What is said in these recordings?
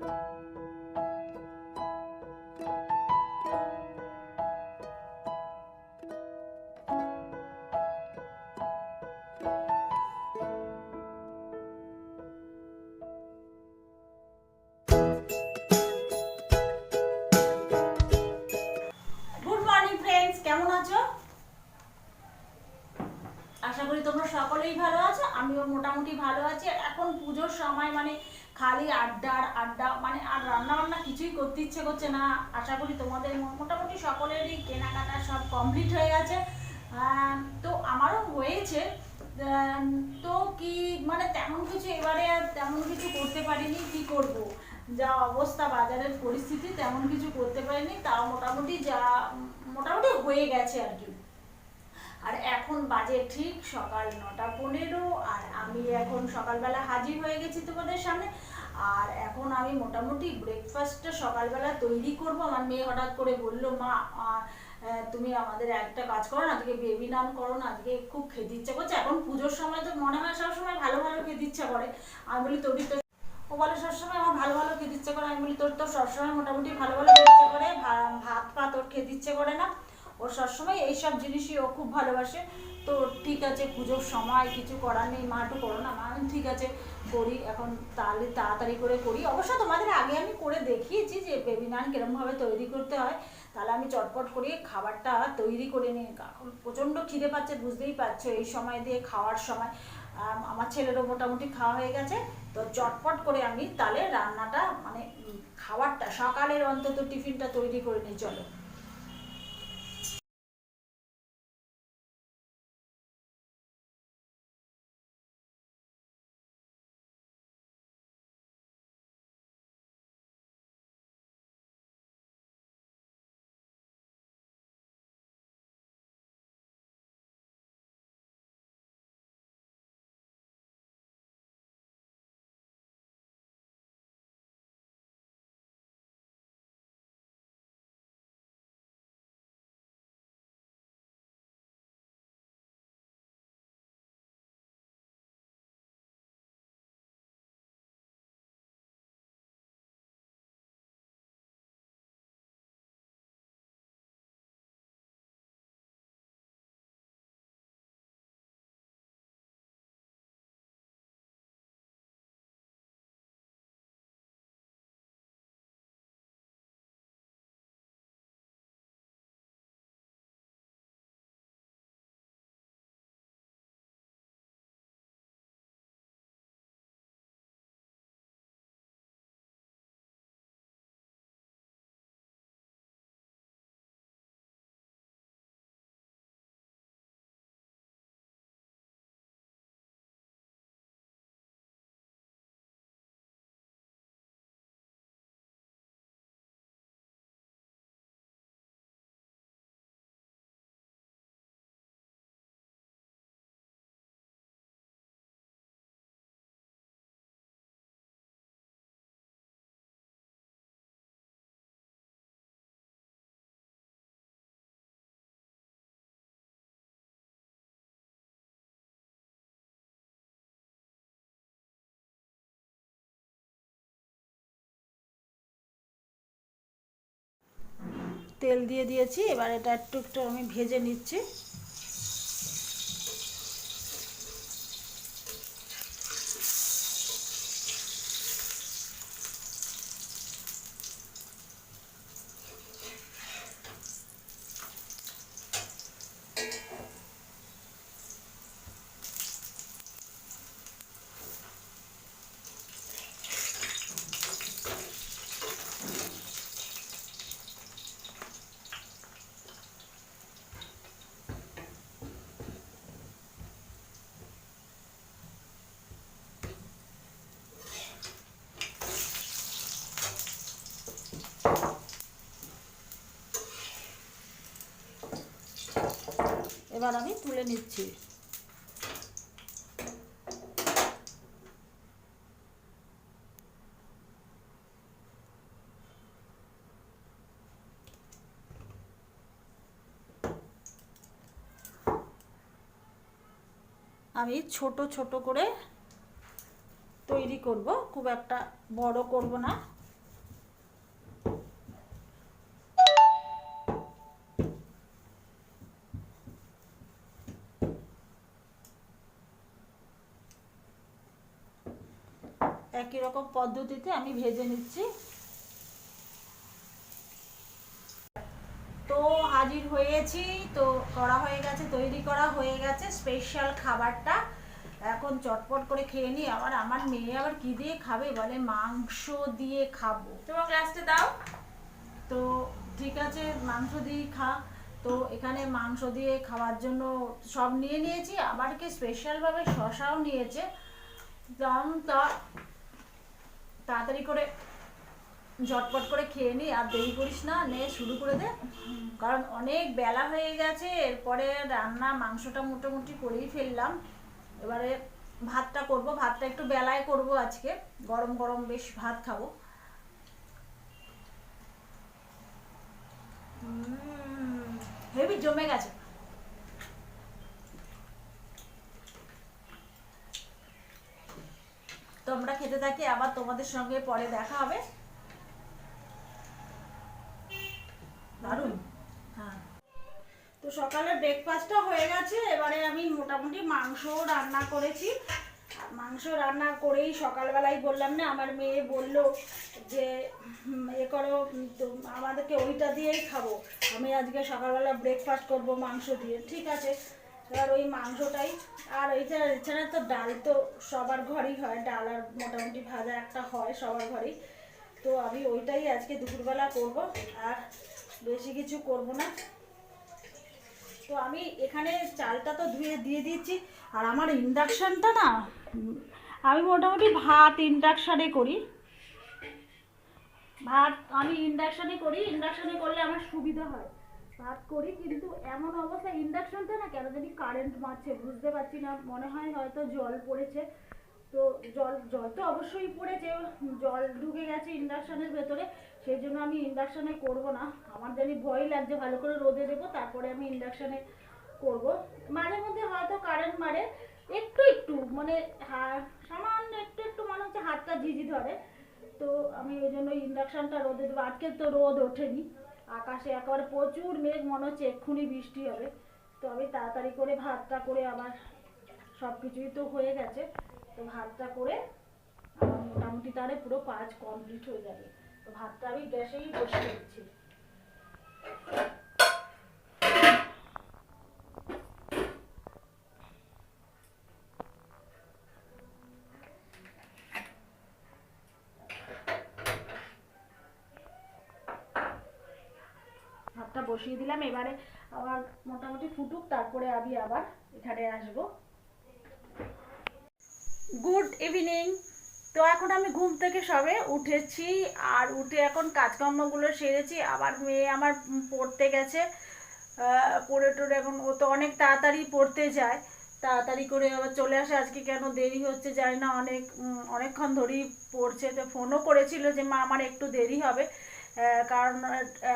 Thank you. আশা করি তোমরা সকলেই ভালো আছো, আমিও মোটামুটি ভালো আছি। আর এখন পুজোর সময় মানে খালি আড্ডা আর আড্ডা মানে আর রান্না বান্না কিছুই করতে ইচ্ছে করছে না। আশা করি তোমাদের মোটামুটি সকলেরই কেনাকাটা সব কমপ্লিট হয়ে গেছে। তো আমারও হয়েছে। তো কি মানে তেমন কিছু এবারে আর তেমন কিছু করতে পারিনি, কি করব? যা অবস্থা, বাজারের পরিস্থিতি, তেমন কিছু করতে পারিনি। তাও মোটামুটি যা মোটামুটি হয়ে গেছে আর কি। আর এখন বাজে ঠিক সকাল নটা পনেরো, আর আমি এখন সকালবেলা হাজির হয়ে গেছি তোমাদের সামনে। আর এখন আমি মোটামুটি ব্রেকফাস্টটা সকালবেলা তৈরি করব। আমার মেয়ে হঠাৎ করে বলল, মা তুমি আমাদের একটা কাজ করো না, আজকে বেবি নাম করো না, আজকে খুব খেতে ইচ্ছা করছে। এখন পুজোর সময় তো মনে হয় সবসময় ভালো ভালো খেতে ইচ্ছা করে। আমি বলি তোরই তো ও বলে সবসময় আমার ভালো ভালো খেতে ইচ্ছে করে। আমি বলি, তোর তো সবসময় মোটামুটি ভালো ভালো খেতে ইচ্ছে করে ভাত পা তোর খেতে ইচ্ছে করে না। ও সবসময় এইসব জিনিসই ও খুব ভালোবাসে। তো ঠিক আছে, পুজোর সময় কিছু করার নেই, মা একটু করো না। মা ঠিক আছে, করি, এখন তাহলে তাড়াতাড়ি করে করি। অবশ্য তোমাদের আগে আমি করে দেখিয়েছি যে বেবি নান কিরমভাবে তৈরি করতে হয়। তাহলে আমি চটপট করে খাবারটা তৈরি করে নিই। প্রচণ্ড খিদে পাচ্ছে, বুঝতেই পারছ, এই সময় দিয়ে খাওয়ার সময়। আমার ছেলেরও মোটামুটি খাওয়া হয়ে গেছে। তো চটপট করে আমি তাহলে রান্নাটা মানে খাবারটা সকালের অন্তত টিফিনটা তৈরি করে নিই, চলো। তেল দিয়ে দিয়েছি এবার এটা একটু একটু আমি ভেজে নিচ্ছি। এবার আমি তুলে নিচ্ছি। আমি ছোট ছোট করে তৈরি করব, খুব একটা বড় করব না। একই রকম পদ্ধতিতে আমি ভেজে নিচ্ছি। তো হাজির হয়েছি তো করা হয়ে গেছে তৈরি করা হয়ে গেছে স্পেশাল খাবারটা। এখন চটপট করে খেয়ে নিই আবার আমার মেয়ে আবার কি দিয়ে খাবে বলে মাংস দিয়ে খাব। তোমার গ্লাসটা দাও। তো ঠিক আছে মাংস দিয়ে খা। তো এখানে মাংস দিয়ে খাওয়ার জন্য সব নিয়ে নিয়েছি আবার কি স্পেশালভাবে শশাও নিয়েছে। দাম তা তাড়াতাড়ি করে ঝটপট করে খেয়ে নি, আর দেরি করিস না, নে, শুরু করে দে। কারণ অনেক বেলা হয়ে গেছে, এরপরে রান্না মাংসটা মোটামুটি করেই ফেললাম। এবারে ভাতটা করব, ভাতটা একটু বেলায় করব আজকে। গরম গরম বেশ ভাত খাব। হেভি জমে গেছে। তোমরা খেতে থাকি, আবার তোমাদের সঙ্গে পরে দেখা হবে। দারুণ। হ্যাঁ। তো সকালে ব্রেকফাস্টটা হয়ে গেছে, এবারে আমি মোটামুটি মাংসও রান্না করেছি। মাংস রান্না করেই সকালবেলায় বললাম না, আমার মেয়ে বলল যে এ করো আমাদেরকে ওইটা দিয়েই খাব। আমি আজকে সকালবেলা ব্রেকফাস্ট করব মাংস দিয়ে। ঠিক আছে এবার ওই মাংসটাই। আর ওইটা এছাড়া তো ডাল তো সবার ঘরেই হয়, ডাল আর মোটামুটি ভাজা একটা হয় সবার ঘরেই। তো আমি ওইটাই আজকে দুপুরবেলা করব, আর বেশি কিছু করব না। তো আমি এখানে চালটা তো ধুয়ে, দিয়ে দিয়েছি, আর আমার ইন্ডাকশানটা না, আমি মোটামুটি ভাত ইন্ডাকশানে করি। ভাত আমি ইন্ডাকশানে করি, ইন্ডাকশানে করলে আমার সুবিধা হয়। ভাত করি, কিন্তু এমন অবস্থা ইন্ডাকশানটা না কেন জানি কারেন্ট মারছে, বুঝতে পারছি না, মনে হয় হয়তো জল পড়েছে। তো জল জল তো অবশ্যই পড়েছে, জল ঢুকে গেছে ইন্ডাকশানের ভেতরে, সেই জন্য আমি ইন্ডাকশানে করব না। আমার জানি ভয় লাগছে, ভালো করে রোদে দেবো, তারপরে আমি ইন্ডাকশানে করব। মাঝে মধ্যে হয়তো কারেন্ট মারে, একটু একটু মানে হা- সামান্য একটু একটু মনে হচ্ছে হাতটা ঝিঝি ধরে। তো আমি ওই জন্য ইন্ডাকশানটা রোদে দেবো, আজকে তো রোদ ওঠেনি। আকাশে একবার প্রচুর মেঘ, মনে হচ্ছে এক্ষুনি বৃষ্টি হবে। তো আমি তাড়াতাড়ি করে ভাতটা করে আবার সব কিছুই তো হয়ে গেছে। তো ভাতটা করে আমার মোটামুটি তাহলে পুরো কাজ কমপ্লিট হয়ে যাবে। তো ভাতটা আমি গ্যাসেই বসে দিচ্ছি। বসিয়ে দিলাম। এবারে আবার মোটামুটি ফুটুক, তারপরে আমি আবার এখানে আসব। গুড ইভিনিং তো এখন আমি ঘুম থেকে সবে উঠেছি, আর উঠে এখন কাজকর্মগুলো সেরেছি। আবার মেয়ে আমার পড়তে গেছে। পড়ে টড়ে এখন ও তো অনেক তাড়াতাড়ি পড়তে যায়। তাড়াতাড়ি করে আবার চলে আসে। আজকে কেন দেরি হচ্ছে জানি না। অনেক অনেকক্ষণ ধরেই পড়ছে। তো ফোনও করেছিল যে, মা, আমার একটু দেরি হবে। কারণ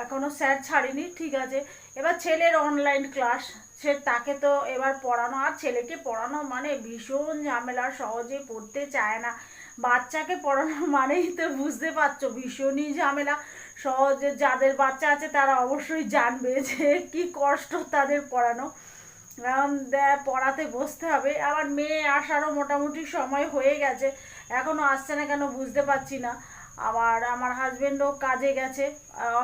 এখনও স্যার ছাড়িনি, ঠিক আছে। এবার ছেলের অনলাইন ক্লাস সে তাকে তো এবার পড়ানো, আর ছেলেকে পড়ানো মানে ভীষণ ঝামেলা, সহজে পড়তে চায় না। বাচ্চাকে পড়ানো মানেই তো বুঝতে পারছ, ভীষণই ঝামেলা। সহজে যাদের বাচ্চা আছে, তারা অবশ্যই জানবে যে কি কষ্ট তাদের পড়ানো। পড়াতে বসতে হবে। আবার মেয়ে আসারও মোটামুটি সময় হয়ে গেছে। এখনও আসছে না কেন বুঝতে পারছি না। আবার আমার হাজবেন্ডও কাজে গেছে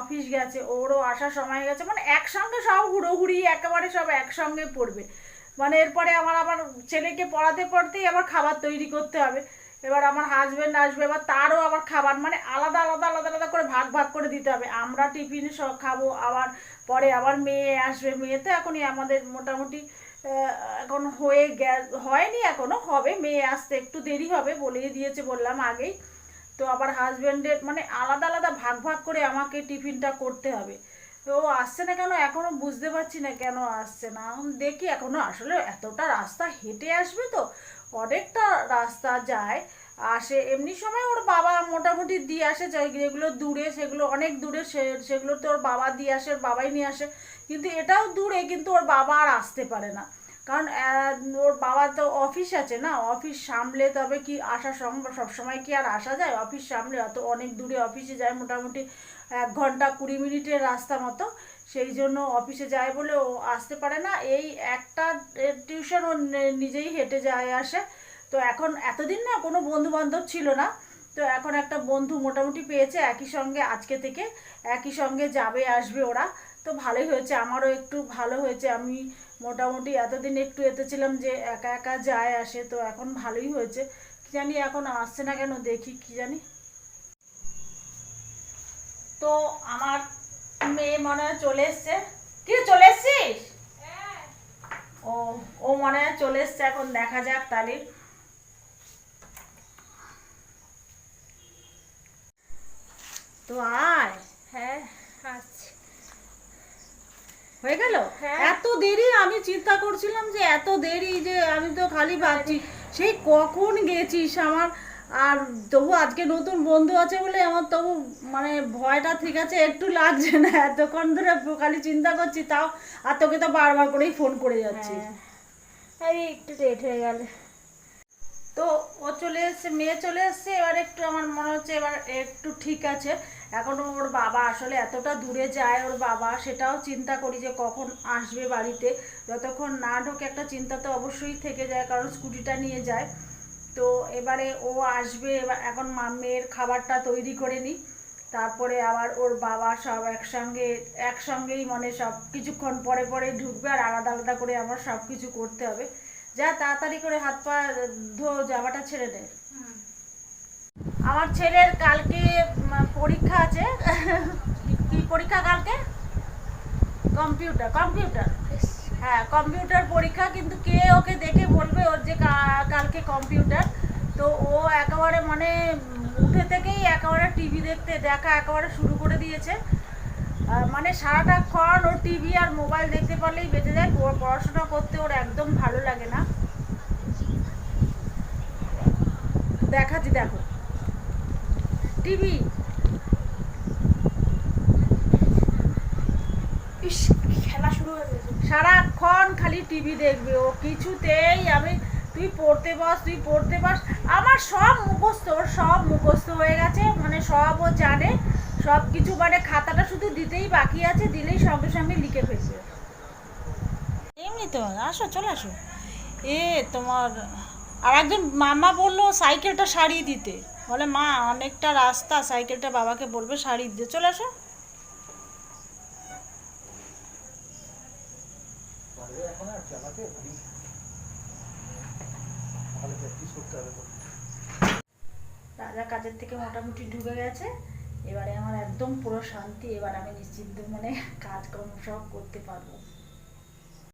অফিস গেছে, ওরও আসার সময় গেছে মানে একসঙ্গে সব হুড়োহুড়ি, একেবারে সব একসঙ্গে পড়বে। মানে এরপরে আমার আবার ছেলেকে পড়াতে পড়তেই আবার খাবার তৈরি করতে হবে। এবার আমার হাজবেন্ড আসবে, এবার তারও আবার খাবার মানে আলাদা আলাদা আলাদা আলাদা করে ভাগ ভাগ করে দিতে হবে। আমরা টিফিন সব খাব, আবার পরে আবার মেয়ে আসবে। মেয়ে তো এখনই আমাদের মোটামুটি এখন হয়ে গে, হয়নি এখনও হবে, মেয়ে আসতে একটু দেরি হবে বলেই দিয়েছে বললাম আগেই। তো আবার হাজবেন্ডের মানে আলাদা আলাদা ভাগ ভাগ করে আমাকে টিফিনটা করতে হবে। তো আসছে না কেন? এখনও বুঝতে পারছি না কেন আসছে না। দেখি, এখনও আসলে এতটা রাস্তা হেঁটে আসবে তো, অনেকটা রাস্তা যায়। আসে, এমনি সময় ওর বাবা মোটামুটি দিয়ে আসে যেগুলো দূরে, সেগুলো অনেক দূরে, সে, সেগুলো তো ওর বাবা দিয়ে আসে, ওর বাবাই নিয়ে আসে। কিন্তু এটাও দূরে, কিন্তু ওর বাবা আর আসতে পারে না। কারণ ওর বাবা তো অফিস আছে না? অফিস সামলে তবে কি আসা সম্ভব সবসময় কি আর আসা যায়? অফিস সামলে অত অনেক দূরে অফিসে যায় মোটামুটি এক ঘণ্টা কুড়ি মিনিটের রাস্তা মতো। সেই জন্য অফিসে যায় বলে ও আসতে পারে না। এই একটা টিউশন ও নিজেই হেঁটে যায় আসে। তো এখন এতদিন না কোনো বন্ধু বান্ধব ছিল না। তো এখন একটা বন্ধু মোটামুটি পেয়েছে একই সঙ্গে আজকে থেকে, একই সঙ্গে যাবে, আসবে ওরা। তো ভালোই হয়েছে। আমারও একটু ভালো হয়েছে। আমি মোটামুটি এতদিন একটু এতে ছিলাম যে একা একা যায় আসে, তো এখন ভালোই হয়েছে। কি জানি এখন আসছে না কেন দেখি, কি জানি। তো আমার মেয়ে মনে হয় চলে এসছে। কি চলে এসছিস? ও ও মনে হয় চলে এসছে, এখন দেখা যাক তাহলে। তো আয়। হ্যাঁ আচ্ছা। হয়ে গেল? হ্যাঁ। এত দেরি? আমি চিন্তা করছিলাম যে এত দেরি যে আমি তো খালি ভাবছি সেই কখন গেছিস আমার? আর তবু আজকে নতুন বন্ধু আছে বলে আমার তবু মানে ভয়টা ঠিক আছে একটু লাগছে না। এতক্ষণ ধরে খালি চিন্তা করছি তাও আর তোকে তো বারবার করেই ফোন করে যাচ্ছি। হ্যাঁ। একটু লেট হয়ে গেল। তো ও চলে এসছে মেয়ে চলে এসছে এবার একটু আমার মনে হচ্ছে এবার একটু ঠিক আছে। এখনও ওর বাবা আসলে এতটা দূরে যায় ওর বাবা, সেটাও চিন্তা করি যে কখন আসবে বাড়িতে। যতক্ষণ না ঢোকে একটা চিন্তা তো অবশ্যই থেকে যায়, কারণ স্কুটিটা নিয়ে যায়। তো এবারে ও আসবে, এবার এখন মা মেয়ের খাবারটা তৈরি করে নিই। তারপরে আবার ওর বাবা সব একসঙ্গে, একসঙ্গেই মানে সব কিছুক্ষণ পরে পরে ঢুকবে আর আলাদা আলাদা করে আমার সব কিছু করতে হবে। যা তাড়াতাড়ি করে হাত পা ধো, জামাটা ছেড়ে দে। আমার ছেলের কালকে পরীক্ষা আছে। কি পরীক্ষা কালকে? Computer computer. হ্যাঁ কম্পিউটার পরীক্ষা, কিন্তু কে ওকে দেখে বলবে ওর যে কালকে কম্পিউটার? তো ও একেবারে মানে উঠে থেকেই একেবারে টিভি দেখতে, দেখা একেবারে শুরু করে দিয়েছে। মানে সারাটা ক্ষণ ওর টিভি আর মোবাইল দেখতে পারলেই বেঁচে যায়। পড়াশোনা করতে ওর একদম ভালো লাগে না। দেখাচ্ছি, দেখো। টিভি। ইস, খেলা শুরু হয়ে গেছে। সারাক্ষণ খালি টিভি দেখবে ও, কিছুতেই আমি, তুই পড়তে বস, তুই পড়তে বস। আমার সব মুখস্থ, ওর সব মুখস্থ হয়ে গেছে মানে সব ও জানে। সব কিছু মানে খাতাটা শুধু দিতেই বাকি আছে, দিলেই সঙ্গে সঙ্গে লিখে ফেলছে এমনি তো, আসো, চলে আসো। এ, তোমার, আর একজন মামা বলল সাইকেলটা সারিয়ে দিতে। বলে মা অনেকটা রাস্তা সাইকেলটা বাবাকে বলবে সারিয়ে দিতে চলে আসো। রাজা কাজের থেকে মোটামুটি ঢুকে গেছে। এবারে আমার একদম পুরো শান্তি। এবার আমি নিশ্চিন্ত মানে কাজকর্ম সব করতে পারব।